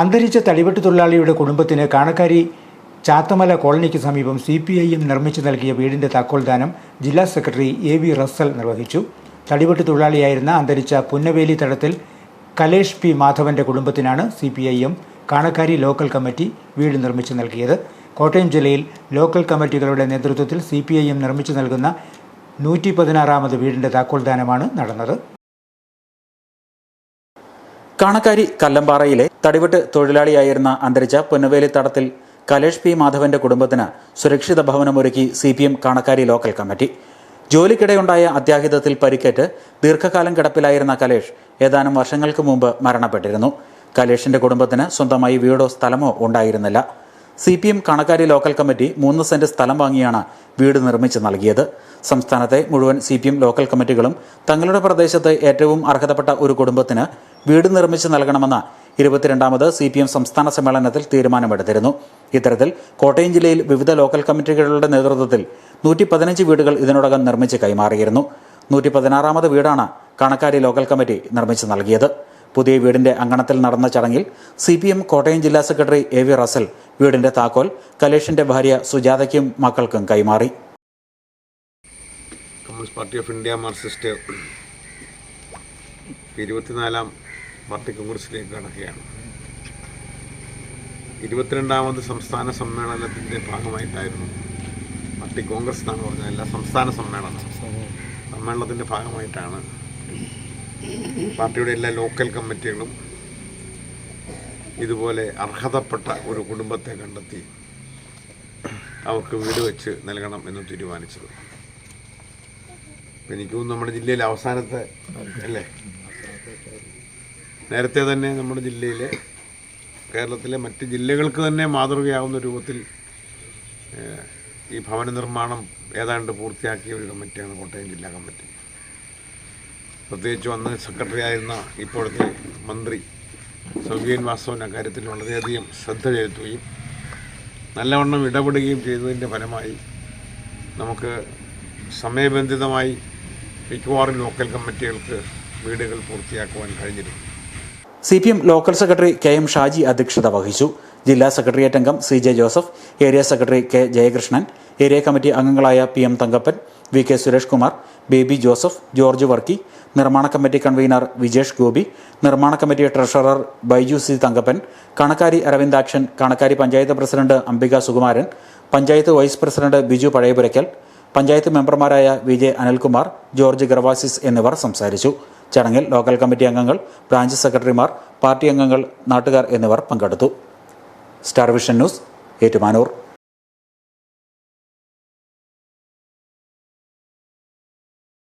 അന്തരിച്ച തടിവെട്ട് തൊഴിലാളിയുടെ കുടുംബത്തിന് കാണക്കാരി ചാത്തമല കോളനിക്ക് സമീപം സി പി ഐ എം നിർമ്മിച്ചു നൽകിയ വീടിന്റെ താക്കോൽദാനം ജില്ലാ സെക്രട്ടറി എ വി റസൽ നിർവഹിച്ചു. തടിവെട്ട് തൊഴിലാളിയായിരുന്ന അന്തരിച്ച പുന്നവേലി തടത്തിൽ കലേഷ് പി മാധവന്റെ കുടുംബത്തിനാണ് C P I M Kanakkari local committee വീട് നിർമ്മിച്ചു നൽകിയത്. കോട്ടയം ജില്ലയിൽ ലോക്കൽ കമ്മിറ്റികളുടെ നേതൃത്വത്തിൽ സി പി ഐ എം നിർമ്മിച്ചു നൽകുന്ന നൂറ്റി പതിനാറാമത് വീടിന്റെ താക്കോൽദാനമാണ് നടന്നത്. കാണക്കാരി കല്ലമ്പാറയിലെ തടിവെട്ട് തൊഴിലാളിയായിരുന്ന അന്തരിച്ച പുന്നവേലി തടത്തിൽ കലേഷ് പി മാധവന്റെ കുടുംബത്തിന് സുരക്ഷിത ഭവനമൊരുക്കി C P M Kanakkari local committee. ജോലിക്കിടെയുണ്ടായ അത്യാഹിതത്തിൽ പരിക്കേറ്റ് ദീർഘകാലം കിടപ്പിലായിരുന്ന കലേഷ് ഏതാനും വർഷങ്ങൾക്ക് മുമ്പ് മരണപ്പെട്ടിരുന്നു. കലേഷിന്റെ കുടുംബത്തിന് സ്വന്തമായി വീടോ സ്ഥലമോ ഉണ്ടായിരുന്നില്ല. C P M Kanakkari local committee മൂന്ന് സെന്റ് സ്ഥലം വാങ്ങിയാണ് വീട് നിർമ്മിച്ച് നൽകിയത്. സംസ്ഥാനത്തെ മുഴുവൻ സി പി എം ലോക്കൽ കമ്മിറ്റികളും തങ്ങളുടെ പ്രദേശത്ത് ഏറ്റവും അർഹതപ്പെട്ട ഒരു കുടുംബത്തിന് വീട് നിർമ്മിച്ച് നൽകണമെന്ന് ഇരുപത്തിരണ്ടാമത് സി പി എം സംസ്ഥാന സമ്മേളനത്തിൽ തീരുമാനമെടുത്തിരുന്നു. ഇത്തരത്തിൽ കോട്ടയം ജില്ലയിൽ വിവിധ ലോക്കൽ കമ്മിറ്റികളുടെ നേതൃത്വത്തിൽ നൂറ്റി പതിനഞ്ച് വീടുകൾ ഇതിനോടകം നിർമ്മിച്ച് കൈമാറിയിരുന്നു. നൂറ്റി പതിനാറാമത് വീടാണ് കണക്കാരി ലോക്കൽ കമ്മിറ്റി നിർമ്മിച്ച് നൽകിയത്. പുതിയ വീടിന്റെ അങ്കണത്തിൽ നടന്ന ചടങ്ങിൽ സി കോട്ടയം ജില്ലാ സെക്രട്ടറി എ വി റസൽ വീടിന്റെ താക്കോൽ കലേഷിന്റെ ഭാര്യ സുജാതയ്ക്കും മക്കൾക്കും കൈമാറി. Communist Party of India Marxist ഇരുപത്തിനാലാം പാർട്ടി കോൺഗ്രസിലേക്ക് കടക്കുകയാണ്. ഇരുപത്തിരണ്ടാമത് സംസ്ഥാന സമ്മേളനത്തിന്റെ ഭാഗമായിട്ടായിരുന്നു പാർട്ടി കോൺഗ്രസ് എന്നാണ് പറഞ്ഞത്. എല്ലാ സംസ്ഥാന സമ്മേളനം സമ്മേളനത്തിന്റെ ഭാഗമായിട്ടാണ് പാർട്ടിയുടെ എല്ലാ ലോക്കൽ കമ്മിറ്റികളും ഇതുപോലെ അർഹതപ്പെട്ട ഒരു കുടുംബത്തെ കണ്ടെത്തി അവർക്ക് വീട് വെച്ച് നൽകണം എന്ന് തീരുമാനിച്ചത്. എനിക്കും നമ്മുടെ ജില്ലയിൽ അവസാനത്തെ അല്ലേ? നേരത്തെ തന്നെ നമ്മുടെ ജില്ലയിലെ കേരളത്തിലെ മറ്റ് ജില്ലകൾക്ക് തന്നെ മാതൃകയാവുന്ന രൂപത്തിൽ ഈ ഭവന നിർമ്മാണം ഏതാണ്ട് പൂർത്തിയാക്കിയ ഒരു കമ്മിറ്റിയാണ് കോട്ടയം ജില്ലാ കമ്മിറ്റി. പ്രത്യേകിച്ച് അന്ന് സെക്രട്ടറി ആയിരുന്ന ഇപ്പോഴത്തെ മന്ത്രി സൗബിയൻ വാസവൻ അക്കാര്യത്തിൽ വളരെയധികം ശ്രദ്ധ ചെലുത്തുകയും നല്ലവണ്ണം ഇടപെടുകയും ചെയ്തതിന്റെ ഫലമായി നമുക്ക് സമയബന്ധിതമായി മിക്കവാറും ലോക്കൽ കമ്മിറ്റികൾക്ക് വീടുകൾ പൂർത്തിയാക്കുവാൻ കഴിഞ്ഞിരുന്നു. C P M local secretary K M Shaji അധ്യക്ഷത വഹിച്ചു. ജില്ലാ സെക്രട്ടേറിയറ്റ് അംഗം C J Joseph area secretary K Jayakrishnan area committee അംഗങ്ങളായ P M Thankappan V K Suresh Kumar Baby Joseph George Varkey നിർമ്മാണ കമ്മിറ്റി കൺവീനർ വിജേഷ് ഗോപി നിർമ്മാണ committee treasurer Baiju C Thankappan Kanakkari Aravindakshan Kanakkari panchayat president Ambika Sukumaran panchayat vice president Biju Pazhayapurakkal panchayat മെമ്പർമാരായ V J Anilkumar George Gervasis എന്നിവർ സംസാരിച്ചു. ചടങ്ങിൽ local committee അംഗങ്ങൾ branch സെക്രട്ടറിമാർ party അംഗങ്ങൾ നാട്ടുകാർ എന്നിവർ പങ്കെടുത്തു. Star Vision News Ettumanoor.